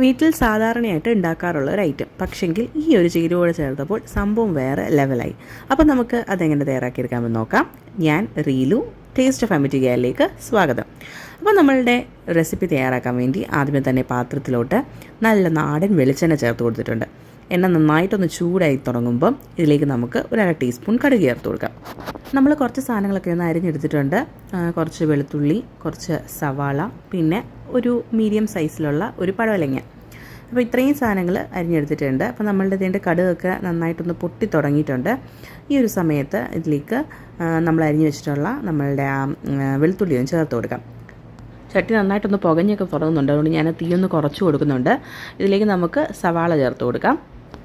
വീട്ടിൽ സാധാരണയായിട്ട് ഉണ്ടാക്കാറുള്ള ഒരു ഐറ്റം പക്ഷെങ്കിൽ ഈ ഒരു ചേരുവോട് ചേർത്തപ്പോൾ സംഭവം വേറെ ലെവലായി അപ്പോൾ നമുക്ക് അതെങ്ങനെ തയ്യാറാക്കിയെടുക്കാമെന്ന് നോക്കാം. ഞാൻ റീലു ടേസ്റ്റ് ഓഫ് അമിറ്റികയിലേക്ക് സ്വാഗതം. അപ്പോൾ നമ്മളുടെ റെസിപ്പി തയ്യാറാക്കാൻ വേണ്ടി ആദ്യമേ തന്നെ പാത്രത്തിലോട്ട് നല്ല നാടൻ വെളിച്ചെണ്ണ ചേർത്ത് കൊടുത്തിട്ടുണ്ട്. എണ്ണ നന്നായിട്ടൊന്ന് ചൂടായി തുടങ്ങുമ്പം ഇതിലേക്ക് നമുക്ക് ഒരു അര ടീസ്പൂൺ കടുക് ചേർത്ത് കൊടുക്കാം. നമ്മൾ കുറച്ച് സാധനങ്ങളൊക്കെ ഒന്ന് അരിഞ്ഞെടുത്തിട്ടുണ്ട്. കുറച്ച് വെളുത്തുള്ളി കുറച്ച് സവാള പിന്നെ ഒരു മീഡിയം സൈസിലുള്ള ഒരു പഴവലങ്ങ. അപ്പോൾ ഇത്രയും സാധനങ്ങൾ അരിഞ്ഞെടുത്തിട്ടുണ്ട്. അപ്പോൾ നമ്മളുടെ ഇതിന്റെ കടുകൊക്കെ നന്നായിട്ടൊന്ന് പൊട്ടി തുടങ്ങിയിട്ടുണ്ട്. ഈ ഒരു സമയത്ത് ഇതിലേക്ക് നമ്മൾ അരിഞ്ഞു വെച്ചിട്ടുള്ള നമ്മളുടെ ആ ഉം, വെളുത്തുള്ളി ഒന്ന് ചേർത്ത് കൊടുക്കാം. ചട്ടി നന്നായിട്ടൊന്ന് പുകഞ്ഞൊക്കെ തുടങ്ങുന്നുണ്ട് അതുകൊണ്ട് ഞാൻ തീയൊന്ന് കുറച്ച് കൊടുക്കുന്നുണ്ട്. ഇതിലേക്ക് നമുക്ക് സവാള ചേർത്ത് കൊടുക്കാം.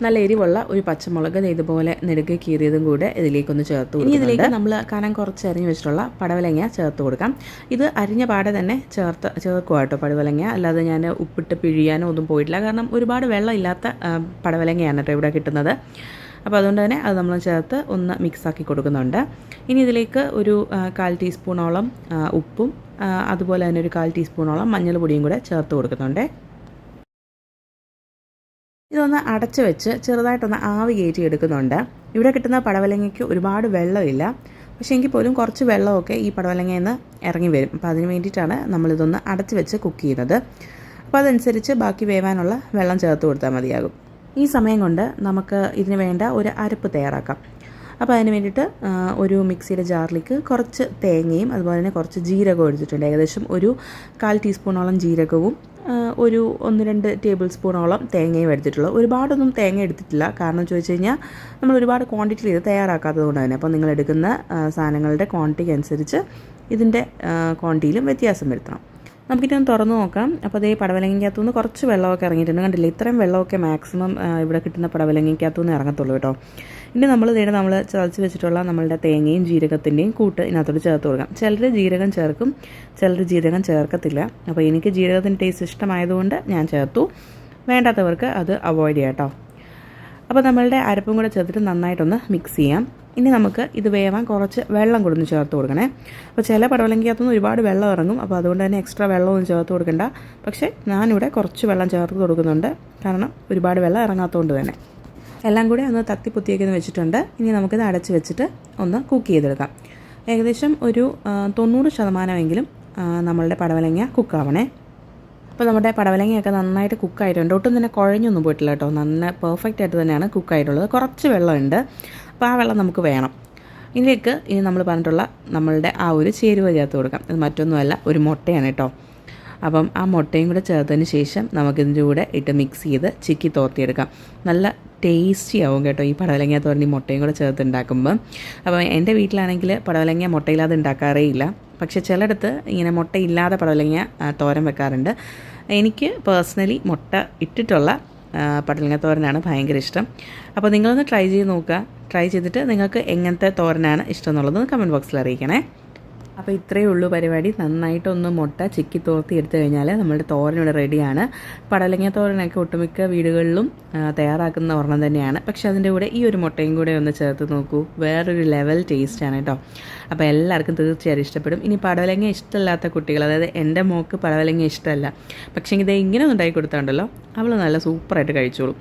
നല്ല എരിവുള്ള ഒരു പച്ചമുളക് ഇതുപോലെ നെടുക്ക് കീറിയതും കൂടെ ഇതിലേക്കൊന്ന് ചേർത്ത് കൊടുക്കും ഇതിലേക്ക് നമ്മൾ കനം കുറച്ച് അരിഞ്ഞു വെച്ചിട്ടുള്ള പടവലങ്ങ ചേർത്ത് കൊടുക്കാം. ഇത് അരിഞ്ഞ പാടെ തന്നെ ചേർത്ത് ചേർക്കുക കേട്ടോ പടവലങ്ങ. അല്ലാതെ ഞാൻ ഉപ്പിട്ട് പിഴിയാനോ ഒന്നും പോയിട്ടില്ല. കാരണം ഒരുപാട് വെള്ളം ഇല്ലാത്ത പടവലങ്ങയാണ് കേട്ടോ ഇവിടെ കിട്ടുന്നത്. അപ്പോൾ അതുകൊണ്ട് തന്നെ അത് നമ്മൾ ചേർത്ത് ഒന്ന് മിക്സാക്കി കൊടുക്കുന്നുണ്ട്. ഇനി ഇതിലേക്ക് ഒരു കാൽ ടീസ്പൂണോളം ഉപ്പും അതുപോലെ തന്നെ ഒരു കാൽ ടീസ്പൂണോളം മഞ്ഞൾപ്പൊടിയും കൂടെ ചേർത്ത് കൊടുക്കുന്നുണ്ട്. ഇതൊന്ന് അടച്ചു വെച്ച് ചെറുതായിട്ടൊന്ന് ആവി കയറ്റി എടുക്കുന്നുണ്ട്. ഇവിടെ കിട്ടുന്ന പടവലങ്ങയ്ക്ക് ഒരുപാട് വെള്ളമില്ല. പക്ഷേ എങ്കിൽ പോലും കുറച്ച് വെള്ളമൊക്കെ ഈ പടവലങ്ങയിൽ നിന്ന് ഇറങ്ങി വരും. അപ്പോൾ അതിന് വേണ്ടിയിട്ടാണ് നമ്മളിതൊന്ന് അടച്ചു വെച്ച് കുക്ക് ചെയ്യുന്നത്. അപ്പോൾ അതനുസരിച്ച് ബാക്കി വേവാനുള്ള വെള്ളം ചേർത്ത് കൊടുത്താൽ മതിയാകും. ഈ സമയം കൊണ്ട് നമുക്ക് ഇതിന് വേണ്ട ഒരു അരപ്പ് തയ്യാറാക്കാം. അപ്പോൾ അതിന് വേണ്ടിയിട്ട് ഒരു മിക്സിയുടെ ജാറിലേക്ക് കുറച്ച് തേങ്ങയും അതുപോലെ തന്നെ കുറച്ച് ജീരകവും എടുത്തിട്ടുണ്ട്. ഏകദേശം ഒരു കാൽ ടീസ്പൂണോളം ജീരകവും ഒരു ഒന്ന് രണ്ട് ടേബിൾ സ്പൂണോളം തേങ്ങയും എടുത്തിട്ടുള്ളൂ. ഒരുപാടൊന്നും തേങ്ങ എടുത്തിട്ടില്ല. കാരണം ചോദിച്ചു കഴിഞ്ഞാൽ നമ്മൾ ഒരുപാട് ക്വാണ്ടിറ്റിയിൽ ഇത് തയ്യാറാക്കാത്തത് കൊണ്ട് തന്നെ. അപ്പോൾ നിങ്ങൾ എടുക്കുന്ന സാധനങ്ങളുടെ ക്വാണ്ടിറ്റി അനുസരിച്ച് ഇതിന്റെ ക്വാണ്ടിറ്റിയിലും വ്യത്യാസം വരുത്തണം. നമുക്കിതൊന്ന് തുറന്നു നോക്കാം. അപ്പോൾ അതേ പടവലങ്ങിക്കകത്തു നിന്ന് കുറച്ച് വെള്ളമൊക്കെ ഇറങ്ങിയിട്ടുണ്ട്. കണ്ടില്ല? ഇത്രയും വെള്ളമൊക്കെ മാക്സിമം ഇവിടെ കിട്ടുന്ന പടവലങ്ങിക്കകത്തു നിന്ന് ഇറങ്ങത്തുള്ളൂ കേട്ടോ. ഇനി നമ്മൾ നേരെ നമ്മൾ ചതച്ച് വെച്ചിട്ടുള്ള നമ്മളുടെ തേങ്ങയും ജീരകത്തിന്റെയും കൂട്ട് ഇതിനകത്തോട്ട് ചേർത്ത് കൊടുക്കാം. ചിലർ ജീരകം ചേർക്കും ചിലർ ജീരകം ചേർക്കത്തില്ല. അപ്പോൾ എനിക്ക് ജീരകത്തിന്റെ ടേസ്റ്റ് ഇഷ്ടമായതുകൊണ്ട് ഞാൻ ചേർത്തു. വേണ്ടാത്തവർക്ക് അത് അവോയ്ഡ് ചെയ്യാം കേട്ടോ അപ്പോൾ നമ്മളുടെ അരപ്പും കൂടെ ചേർത്തിട്ട് നന്നായിട്ടൊന്ന് മിക്സ് ചെയ്യാം. ഇനി നമുക്ക് ഇത് വേവാൻ കുറച്ച് വെള്ളം കൊടുന്ന് ചേർത്ത് കൊടുക്കണേ. അപ്പോൾ ചില പടവലങ്കകത്തുനിന്ന് ഒരുപാട് വെള്ളം ഇറങ്ങും. അപ്പോൾ അതുകൊണ്ട് തന്നെ എക്സ്ട്രാ വെള്ളമൊന്നും ചേർത്ത് കൊടുക്കണ്ട. പക്ഷേ ഞാനിവിടെ കുറച്ച് വെള്ളം ചേർത്ത് കൊടുക്കുന്നുണ്ട്. കാരണം ഒരുപാട് വെള്ളം ഇറങ്ങാത്തതുകൊണ്ട് തന്നെ. എല്ലാം കൂടി ഒന്ന് തത്തി പൊത്തിയൊക്കെ വെച്ചിട്ടുണ്ട്. ഇനി നമുക്കിത് അടച്ച് വെച്ചിട്ട് ഒന്ന് കുക്ക് ചെയ്തെടുക്കാം. ഏകദേശം ഒരു തൊണ്ണൂറ് ശതമാനമെങ്കിലും നമ്മളുടെ പടവലങ്ങ കുക്കാവണേ അപ്പോൾ നമ്മുടെ പടവലങ്ങയൊക്കെ നന്നായിട്ട് കുക്കായിട്ടുണ്ട് ഒട്ടും തന്നെ കുഴഞ്ഞൊന്നും പോയിട്ടില്ല കേട്ടോ. നല്ല പെർഫെക്റ്റ് ആയിട്ട് തന്നെയാണ് കുക്കായിട്ടുള്ളത് കുറച്ച് വെള്ളമുണ്ട്. അപ്പോൾ ആ വെള്ളം നമുക്ക് വേണം. ഇതിലേക്ക് ഇനി നമ്മൾ പറഞ്ഞിട്ടുള്ള നമ്മളുടെ ആ ഒരു ചേരുവ ചേർത്ത് കൊടുക്കാം. ഇത് മറ്റൊന്നുമല്ല ഒരു മുട്ടയാണ് കേട്ടോ. അപ്പം ആ മുട്ടയും കൂടെ ചേർത്തതിന് ശേഷം നമുക്കിതിന്റെ കൂടെ ഇട്ട് മിക്സ് ചെയ്ത് ചിക്കി തോർത്തിയെടുക്കാം. നല്ല ടേസ്റ്റി ആവും കേട്ടോ ഈ പടവലങ്ങ തോരൻ മുട്ടയും കൂടെ ചേർത്ത് ഉണ്ടാക്കുമ്പം. അപ്പോൾ എന്റെ വീട്ടിലാണെങ്കിൽ പടവലങ്ങ മുട്ടയില്ലാതെ ഉണ്ടാക്കാറേ ഇല്ല. പക്ഷേ ചിലയിടത്ത് ഇങ്ങനെ മുട്ടയില്ലാതെ പടവലങ്ങ തോരൻ വെക്കാറുണ്ട്. എനിക്ക് പേഴ്സണലി മുട്ട ഇട്ടിട്ടുള്ള പടലങ്ങ തോരനാണ് ഭയങ്കര ഇഷ്ടം. അപ്പോൾ നിങ്ങളൊന്ന് ട്രൈ ചെയ്ത് നോക്കുക. ട്രൈ ചെയ്തിട്ട് നിങ്ങൾക്ക് എങ്ങനത്തെ തോരനാണ് ഇഷ്ടം എന്നുള്ളത് കമന്റ് ബോക്സിൽ അറിയിക്കണേ. അപ്പോൾ ഇത്രയേ ഉള്ളൂ പരിപാടി. നന്നായിട്ടൊന്ന് മുട്ട ചിക്കി തോർത്തി എടുത്തു കഴിഞ്ഞാൽ നമ്മുടെ തോരൻ ഇവിടെ റെഡിയാണ്. പടലങ്ങ തോരനൊക്കെ ഒട്ടുമിക്ക വീടുകളിലും തയ്യാറാക്കുന്ന ഒരെണ്ണം തന്നെയാണ്. പക്ഷേ അതിന്റെ കൂടെ ഈ ഒരു മുട്ടയും കൂടെ ഒന്ന് ചേർത്ത് നോക്കൂ. വേറൊരു ലെവൽ ടേസ്റ്റാണ് കേട്ടോ അപ്പോൾ എല്ലാവർക്കും തീർച്ചയായും ഇഷ്ടപ്പെടും. ഇനി പടവലങ്ങ ഇഷ്ടമല്ലാത്ത കുട്ടികൾ അതായത് എന്റെ മോക്ക് പടവലങ്ങ ഇഷ്ടമല്ല. പക്ഷേ ഇത് ഇങ്ങനെ ഒന്ന് ഉണ്ടാക്കി കൊടുത്താണ്ടല്ലോ അവൾ നല്ല സൂപ്പറായിട്ട് കഴിച്ചോളും.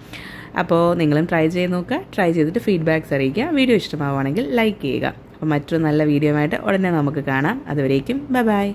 അപ്പോൾ നിങ്ങളും ട്രൈ ചെയ്ത് നോക്കുക. ട്രൈ ചെയ്തിട്ട് ഫീഡ്ബാക്ക്സ് അറിയിക്കുക. വീഡിയോ ഇഷ്ടമാവുകയാണെങ്കിൽ ലൈക്ക് ചെയ്യുക. അപ്പോൾ മറ്റൊരു നല്ല വീഡിയോ ആയിട്ട് ഉടനെ നമുക്ക് കാണാം. അതുവരേക്കും ബൈ ബൈ.